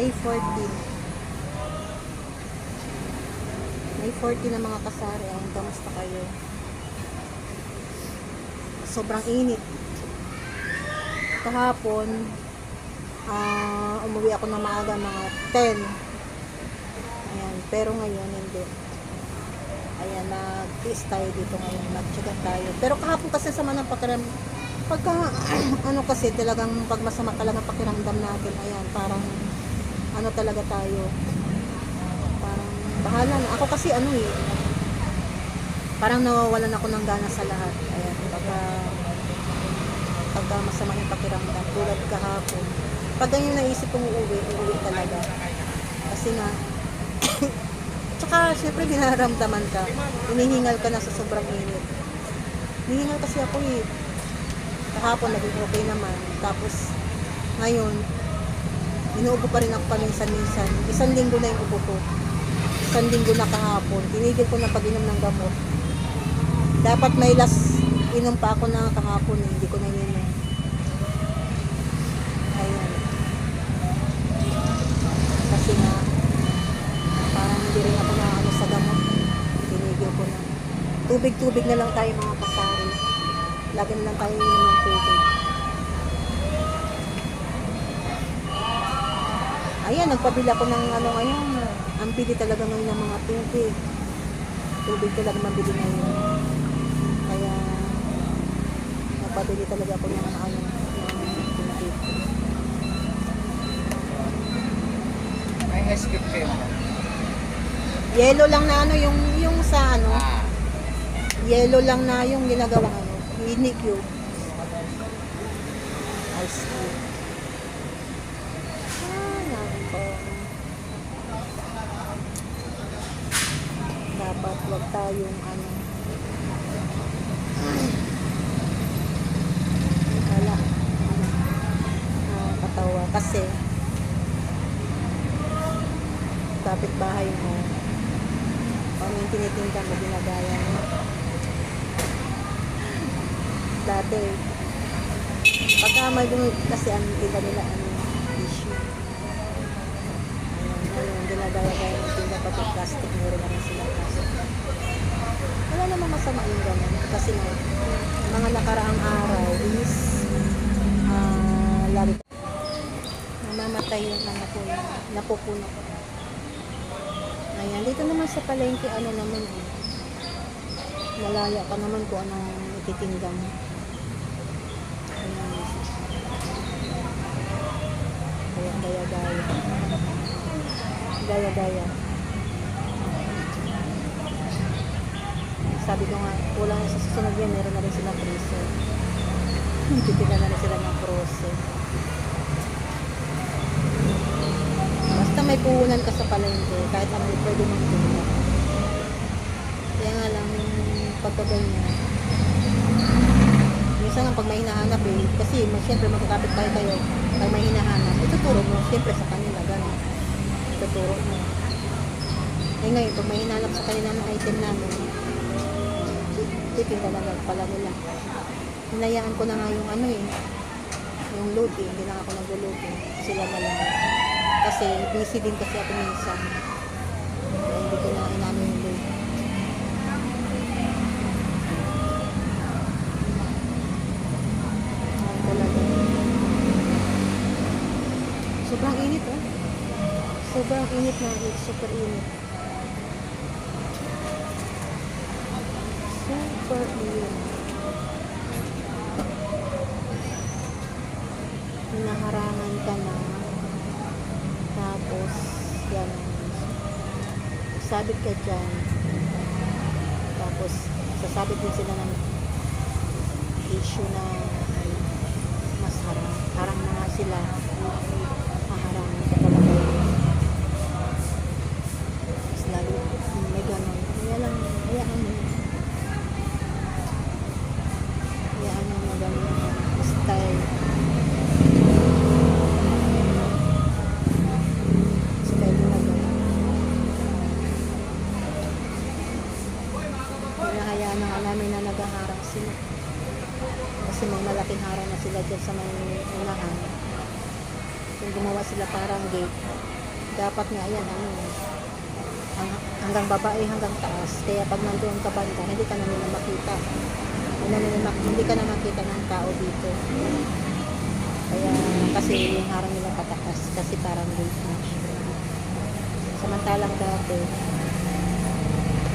May 14. May 40 na mga kasari. Ang kamusta kayo? Sobrang init. Kahapon, ah umuwi ako na maaga mga 10. Ayan, pero ngayon hindi. Ayan, nag-tiis tayo dito ngayon. Nag-check tayo. Pero kahapon kasi sama ng pakiram. Pagka, ano kasi, talagang pag masama talaga pakiramdam natin, ayan, parang, ano talaga tayo. Parang, bahala na. Ako kasi, ano eh, parang nawawalan ako ng gana sa lahat. Ayan, pagka, pagka masama yung pakiramdam, tulad kahapon. Pag ganyan naisip kong uuwi, uuwi talaga. Kasi nga, Tsaka, syempre, dinaramdaman ka. Hinihingal ka na sa sobrang init. Hinihingal kasi ako eh. Kahapon, naging okay naman. Tapos, ngayon, inuubo pa rin ako paminsan-minsan. Isang linggo na yung ubo ko. Isang linggo na kahapon. Tinigil ko na pag-inom ng gamot. Dapat may last inom pa ako na kahapon eh. Hindi ko na ininom. Ayan. Kasi nga, parang hindi rin ako nakakano sa gamot. Tinigil ko na. Tubig-tubig na lang tayo mga kasari. Lagi na lang tayo inom ng tubig. Ayan, nagpabila ko ng ano ngayon. Ang bili talaga ngayon ng mga tubig. Tubig talaga mabili ngayon. Kaya, nagpabili talaga ako ng ano. May ice cream kayo. Yellow lang na ano, yung, yung sa ano, Ah, Yellow lang na yung ginagawang ano, mini cube. Ice cream. Ah, nako. Dapat wag tayong ano. Wala. Ah, katawa. Kasi, kapit bahay mo, pag yung tinitinda mo, ginagaya mo. Dati, pagka may kasi ang tinda nila, ano, tissue. Ayun, ngayon, ginagaya-gaya yung tinda, pati plastic, meron naman sila plastic. Wala namang masama yung ganun. Kasi nga, mga nakaraang araw is, ah, lagi namamatay yung ko, yung napupuno. Ayan, dito naman sa palengke, ano naman, eh, malaya ka naman kung anong ititinda mo. Ayan. Kaya gaya-gaya. Gaya-gaya. Sabi ko nga, kulang sa susunod yan, meron na rin silang freezer. Titignan na rin sila ng prose. Basta may puhunan ka sa palengke, kahit ano pwede mong puhunan. Kaya nga lang, pagkaganyan, minsan nga pag may hinahanap eh, kasi mag, syempre magkakapit tayo kayo, pag may hinahanap, ituturo mo, syempre sa kanila, gano'n. Ituturo mo. Eh ngayon, pag may hinahanap sa kanila ng item namin, titinda na lang pala nila. Hinayaan ko na nga yung ano eh, yung loading, hindi na ako nag-loading, sila na lang. Kasi busy din kasi ako minsan. Kaya hindi ko na inano yung load. Sobrang init oh. Sobrang init na. Super init. Super init. Hinaharangan ka na. Tapos, yan. Sabit ka dyan. Tapos, sasabit din sila ng issue na mas harang. Harang na sila. Haharangan ka talaga. Mas lalo, may ganon. Kaya lang, hayaan mo. Hayaan mo na ganon. Style. Style na ganon. Hinahayaan na nga namin na naghaharang sila. Kasi may malaking harang na sila dyan sa may unahan. Yung gumawa sila parang gate. Dapat nga yan, ano, hang- hanggang babae, hanggang taas. Kaya pag nandoon ka banda, hindi ka na nila makita. Hindi, nila hindi ka na makita ng tao dito. Kaya kasi yung harang nila patakas kasi parang gate na. Samantalang dati,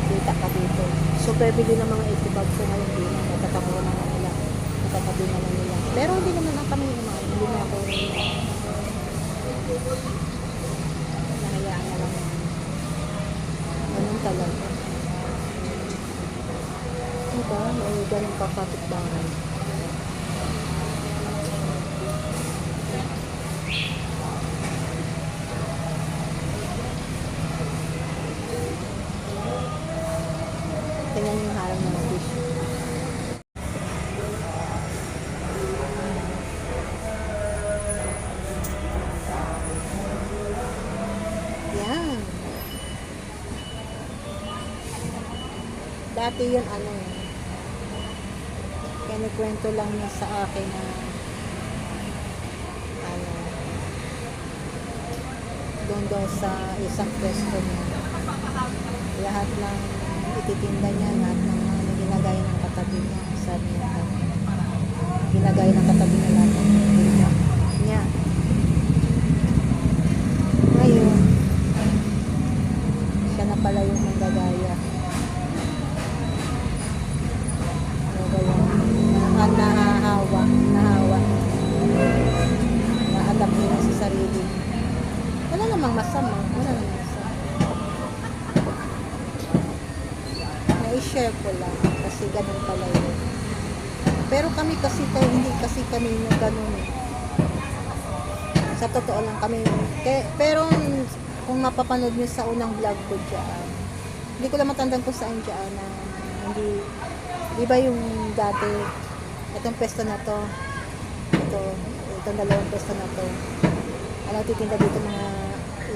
kita ka dito. Super bili ng mga itibag ko ngayon din. Natatakuha na nga nila. Natatabi na lang nila. Pero hindi naman na kami umay. Hindi na ako nahayaan na lang. Ganun talaga. Diba? May ganun ka kapitbahay. Tingnan yung harang ng fish. Yan. Dati yun ano eh. Kinikwento lang niya sa akin na ano doon daw sa isang pwesto niya lahat ng ititinda niya, lahat ng ginagaya ng katabi niya, sabi niya, ginagaya ng katabi niya lahat ng tinda niya. Ngayon, siya na pala yung manggagaya. Ano ba yun? Na, nahahawa, nahawa. Na-adapt nila sa sarili. Wala namang masama, wala namang masama. Na-share ko lang kasi ganun pala yun. Pero kami kasi tayo, hindi kasi kami yung ganun eh. Sa totoo lang kami. Kaya, pero kung mapapanood nyo sa unang vlog ko dyan, hindi ko lang matandaan kung saan dyan na hindi, di ba yung dati, itong pesto na to, ito, itong dalawang pesto na to, ano titinda dito mga,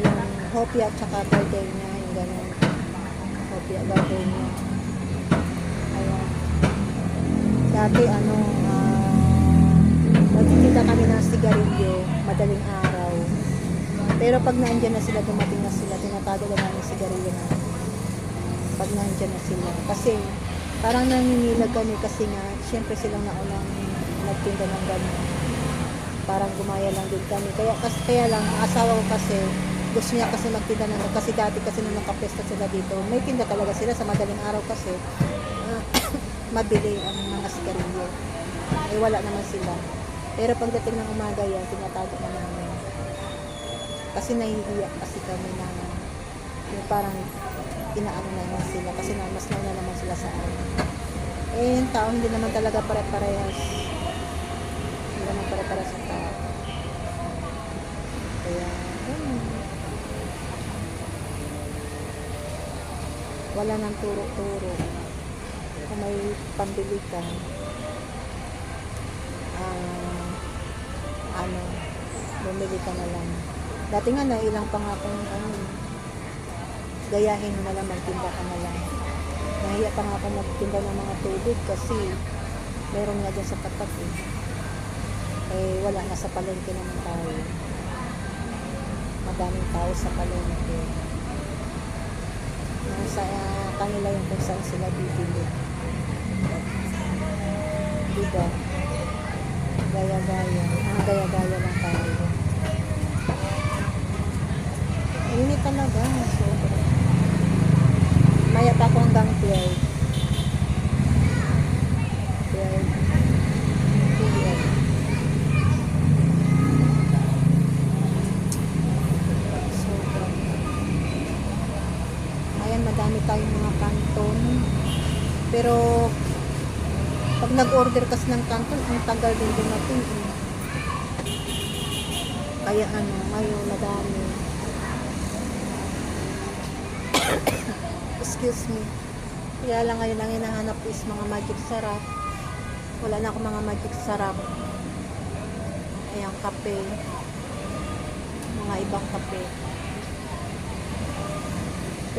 yung hopia at saka gardenia, yung ganun. Hopia, gardenia. Dati ano, ah, magtitinda kami ng sigarilyo, madaling araw. Pero pag naandyan na sila, dumating na sila, tinatago na namin sigarilyo na pag naandyan na sila. Kasi parang nangingilag kami kasi nga, syempre silang naunang nagtinda ng gano'n. Parang gumaya lang din kami. Kaya, kasi, kaya lang, ang asawa ko kasi, gusto niya kasi magtinda ng kasi dati kasi nung nakapesta sila dito, may tinda talaga sila sa madaling araw kasi mabili ang mga sigarilyo. Eh wala naman sila. Pero pagdating ng umaga yan, tinatago na namin. Kasi nahihiya kasi kami na yung parang inaano na naman sila kasi na, mas nauna naman sila sa amin. Eh, yung tao hindi naman talaga pare-parehas. Hindi naman pare-parehas ang tao. Kaya, ayun. wala nang turo-turo. May pambili ka, ah, ano, bumili ka na lang. Dati nga na ilang pa nga kung ano, gayahin mo na lang, magtinda ka na lang. Nahiya pa nga ako magtinda ng mga tubig kasi meron nga dyan sa tapat eh. Eh, wala na sa palengke naman tayo. Madaming tao sa palengke. Nasa uh, kanila yung kung saan sila bibili. Diba? Gaya-gaya. Ah, gaya-gaya lang tayo. Init talaga. Sobra. Maya pa ako hanggang 12. 12. PM. Sobra. Ayan, madami tayong mga kanton. Pero, pag nag-order kasi ng kanton, ang tagal din dumating. Eh. Kaya ano, ngayon madami. Excuse me. Kaya lang ngayon ang hinahanap is mga magic sarap. Wala na ako mga magic sarap. Ayan, kape. Mga ibang kape.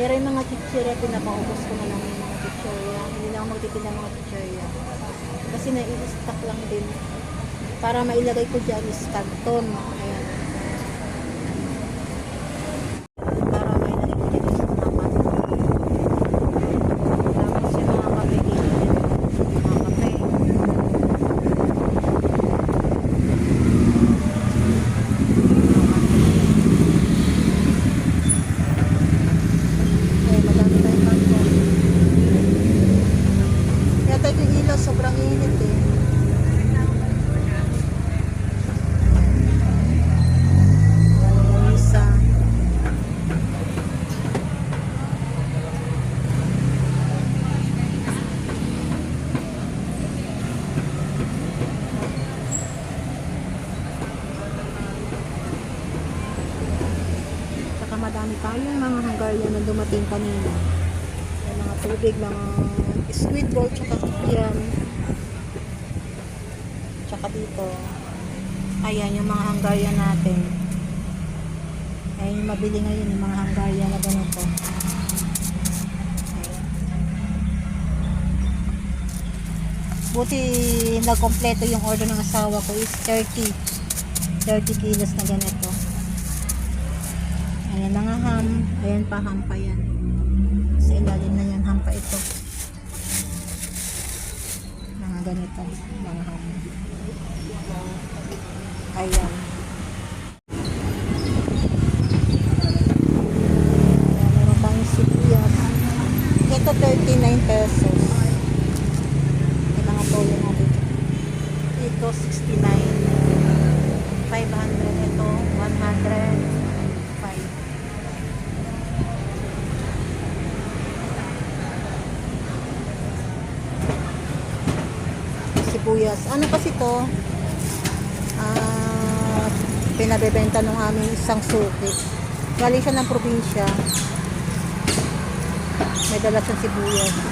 Pero yung mga chichirya, pinapaubos ko na lang yung mga chichirya. Hindi na ako magtitinda ng mga chichirya. Kasi nai-stock lang din. Para mailagay ko dyan is canton. Ayan. dumating kanina. May mga tubig, mga squid roll, tsaka yam. Tsaka dito. Ayan, yung mga Hungarian natin. Ayan yung mabili ngayon, yung mga Hungarian na ganito. Ayan. Buti nagkompleto yung order ng asawa ko is 30. 30 kilos na ganito. Ayan mga ham. Ayan pa ham pa yan. Sa ilalim na yan ham pa ito. Mga ganito. Mga ham. Ayan. Ayan, meron tayong sibuyas. Ito 39 pesos. Yung mga toyo natin. Ito 69. 500 ito 105 sibuyas ano kasi to? Ah pinabebenta ng aming isang suki. Galing siya ng probinsya. May dala siyang sibuyas